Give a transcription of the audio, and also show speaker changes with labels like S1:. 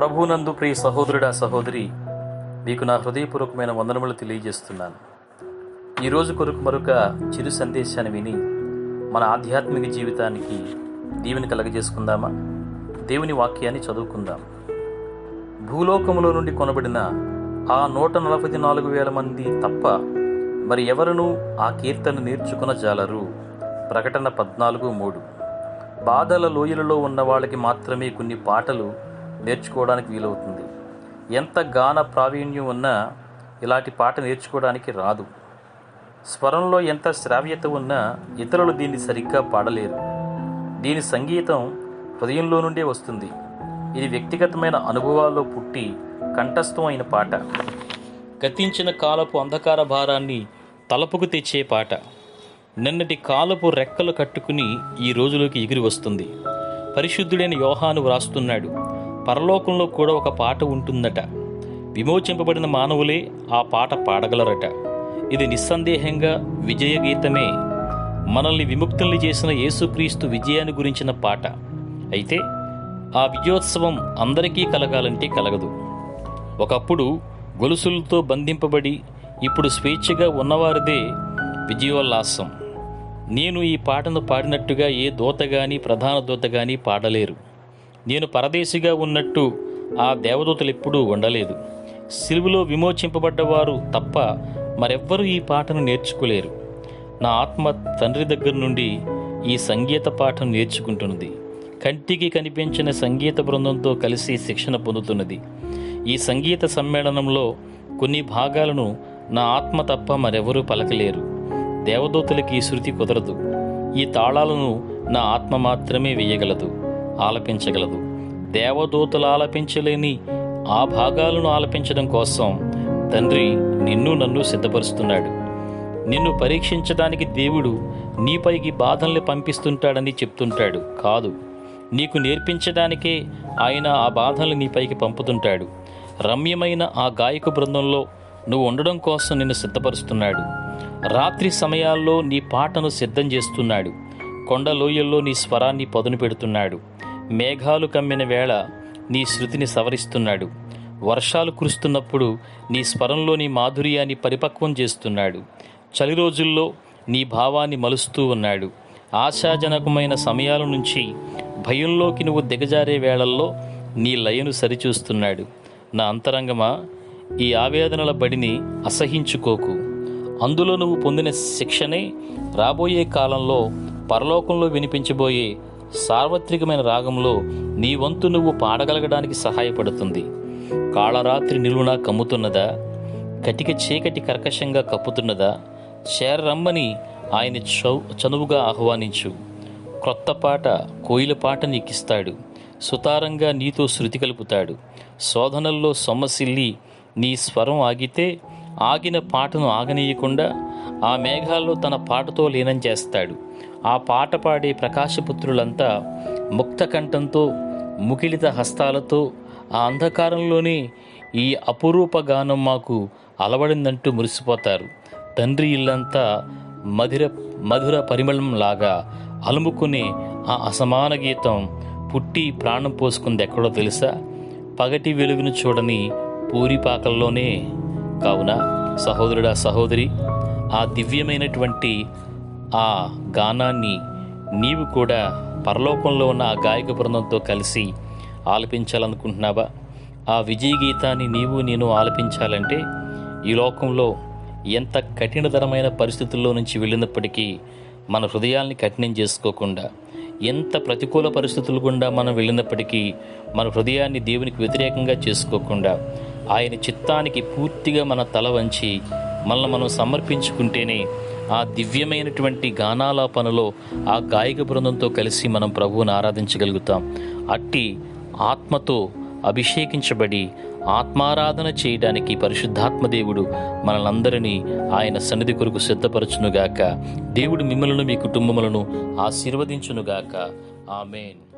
S1: ప్రభునందు ప్రియ సహోదరుడా సహోదరి మీకు నా హృదయపూర్వకమైన వందనములు తెలియజేస్తున్నాను. ఈరోజు కొరకు మరొక చిరు సందేశాన్ని విని మన ఆధ్యాత్మిక జీవితానికి దీవెని కలగజేసుకుందామా? దేవుని వాక్యాన్ని చదువుకుందాం. భూలోకములో నుండి కొనబడిన ఆ నూట నలభై నాలుగు వేల మంది తప్ప మరి ఎవరునూ ఆ కీర్తన నేర్చుకున్న జాలరు? ప్రకటన పద్నాలుగు మూడు. బాధల లోయలలో ఉన్న వాళ్ళకి మాత్రమే కొన్ని పాటలు నేర్చుకోవడానికి వీలవుతుంది. ఎంత గాన ప్రావీణ్యం ఉన్నా ఇలాంటి పాట నేర్చుకోవడానికి రాదు. స్వరంలో ఎంత శ్రావ్యత ఉన్నా ఇతరులు దీన్ని సరిగ్గా పాడలేరు. దీని సంగీతం హృదయంలో నుండే వస్తుంది. ఇది వ్యక్తిగతమైన అనుభవాల్లో పుట్టి కంఠస్థం అయిన పాట. గతించిన కాలపు అంధకార భారాన్ని తలపుకు తెచ్చే పాట. నిన్నటి కాలపు రెక్కలు కట్టుకుని ఈ రోజులోకి ఎగిరి వస్తుంది. పరిశుద్ధుడైన యోహాను వ్రాస్తున్నాడు పరలోకంలో కూడా ఒక పాట ఉంటుందట. విమోచింపబడిన మానవులే ఆ పాట పాడగలరట. ఇది నిస్సందేహంగా విజయ గీతమే. మనల్ని విముక్తుల్ని చేసిన యేసుక్రీస్తు విజయాన్ని గురించిన పాట. అయితే ఆ విజయోత్సవం అందరికీ కలగాలంటే కలగదు. ఒకప్పుడు గొలుసులతో బంధింపబడి ఇప్పుడు స్వేచ్ఛగా ఉన్నవారిదే విజయోల్లాసం. నేను ఈ పాటను పాడినట్టుగా ఏ దోత గాని ప్రధాన దోత గాని పాడలేరు. నేను పరదేశిగా ఉన్నట్టు ఆ దేవదూతలు ఎప్పుడూ ఉండలేదు. సిలువులో విమోచింపబడ్డవారు తప్ప మరెవ్వరూ ఈ పాటను నేర్చుకోలేరు. నా ఆత్మ తండ్రి దగ్గర నుండి ఈ సంగీత పాఠం నేర్చుకుంటున్నది. కంటికి కనిపించిన సంగీత బృందంతో కలిసి శిక్షణ పొందుతున్నది. ఈ సంగీత సమ్మేళనంలో కొన్ని భాగాలను నా ఆత్మ తప్ప మరెవరూ పలకలేరు. దేవదూతలకి ఈ శృతి కుదరదు. ఈ తాళాలను నా ఆత్మ మాత్రమే వేయగలదు. ఆలపించగలదు. దేవదూతలు ఆలపించలేని ఆ భాగాలను ఆలపించడం కోసం తండ్రి నిన్ను నన్ను సిద్ధపరుస్తున్నాడు. నిన్ను పరీక్షించడానికి దేవుడు నీపైకి బాధల్ని పంపిస్తుంటాడని చెప్తుంటాడు. కాదు నీకు నేర్పించడానికే ఆయన ఆ బాధల్ని నీపైకి పంపుతుంటాడు. రమ్యమైన ఆ గాయక బృందంలో నువ్వు ఉండడం కోసం నిన్ను సిద్ధపరుస్తున్నాడు. రాత్రి సమయాల్లో నీ పాటను సిద్ధం చేస్తున్నాడు. కొండలోయల్లో నీ స్వరాన్ని పదును పెడుతున్నాడు. మేఘాలు కమ్మిన వేళ నీ శృతిని సవరిస్తున్నాడు. వర్షాలు కురుస్తున్నప్పుడు నీ స్వరంలోని మాధుర్యాన్ని పరిపక్వం చేస్తున్నాడు. చలి రోజుల్లో నీ భావాన్ని మలుస్తూ ఉన్నాడు. ఆశాజనకమైన సమయాల నుంచి భయంలోకి నువ్వు దిగజారే వేళల్లో నీ లయను సరిచూస్తున్నాడు. నా అంతరంగమా ఈ ఆవేదనల బడిని అసహించుకోకు. అందులో నువ్వు పొందిన శిక్షనే రాబోయే కాలంలో పరలోకంలో వినిపించబోయే సార్వత్రికమైన రాగంలో నీ వంతు నువ్వు పాడగలగడానికి సహాయపడుతుంది. కాళరాత్రి నిలువున కమ్ముతున్నదా? కటిక చీకటి కర్కశంగా కప్పుతున్నదా? చేరరమ్మని ఆయన చౌ చనువుగా ఆహ్వానించు. క్రొత్త పాట కోయిల పాట నీకిస్తాడు. సుతారంగా నీతో శృతి కలుపుతాడు. శోధనల్లో సొమ్మసిల్లి నీ స్వరం ఆగితే ఆగిన పాటను ఆగనీయకుండా ఆ మేఘాల్లో తన పాటతో లీనం చేస్తాడు. ఆ పాట పాడే ప్రకాశపుత్రులంతా ముక్త కంఠంతో ముకిలిత హస్తాలతో ఆ అంధకారంలోనే ఈ అపురూప గానం మాకు అలవడిందంటూ మురిసిపోతారు. తండ్రి ఇల్లంతా మధుర మధుర పరిమళంలాగా అలుముకునే ఆ అసమాన గీతం పుట్టి ప్రాణం పోసుకుంది ఎక్కడో తెలుసా? పగటి వెలుగును చూడని పూరిపాకల్లోనే కావున సహోదరుడా సహోదరి ఆ దివ్యమైనటువంటి ఆ గానాన్ని నీవు కూడా పరలోకంలో ఉన్న ఆ గాయక బృందంతో కలిసి ఆలపించాలనుకుంటున్నావా? ఆ విజయ గీతాన్ని నీవు నేను ఆలపించాలంటే ఈ లోకంలో ఎంత కఠినతరమైన పరిస్థితుల్లో నుంచి వెళ్ళినప్పటికీ మన హృదయాల్ని కఠినం చేసుకోకుండా ఎంత ప్రతికూల పరిస్థితులు గుండా మనం వెళ్ళినప్పటికీ మన హృదయాన్ని దేవునికి వ్యతిరేకంగా చేసుకోకుండా ఆయన చిత్తానికి పూర్తిగా మన తల వంచి మనల్ని మనం సమర్పించుకుంటేనే ఆ దివ్యమైనటువంటి గానాలాపనలో ఆ గాయక బృందంతో కలిసి మనం ప్రభువుని ఆరాధించగలుగుతాం. అట్టి ఆత్మతో అభిషేకించబడి ఆత్మారాధన చేయడానికి పరిశుద్ధాత్మ దేవుడు మనలందరినీ ఆయన సన్నిధి కొరకు సిద్ధపరచునుగాక. దేవుడు మిమ్మలను మీ కుటుంబములను ఆశీర్వదించునుగాక. ఆమెన్.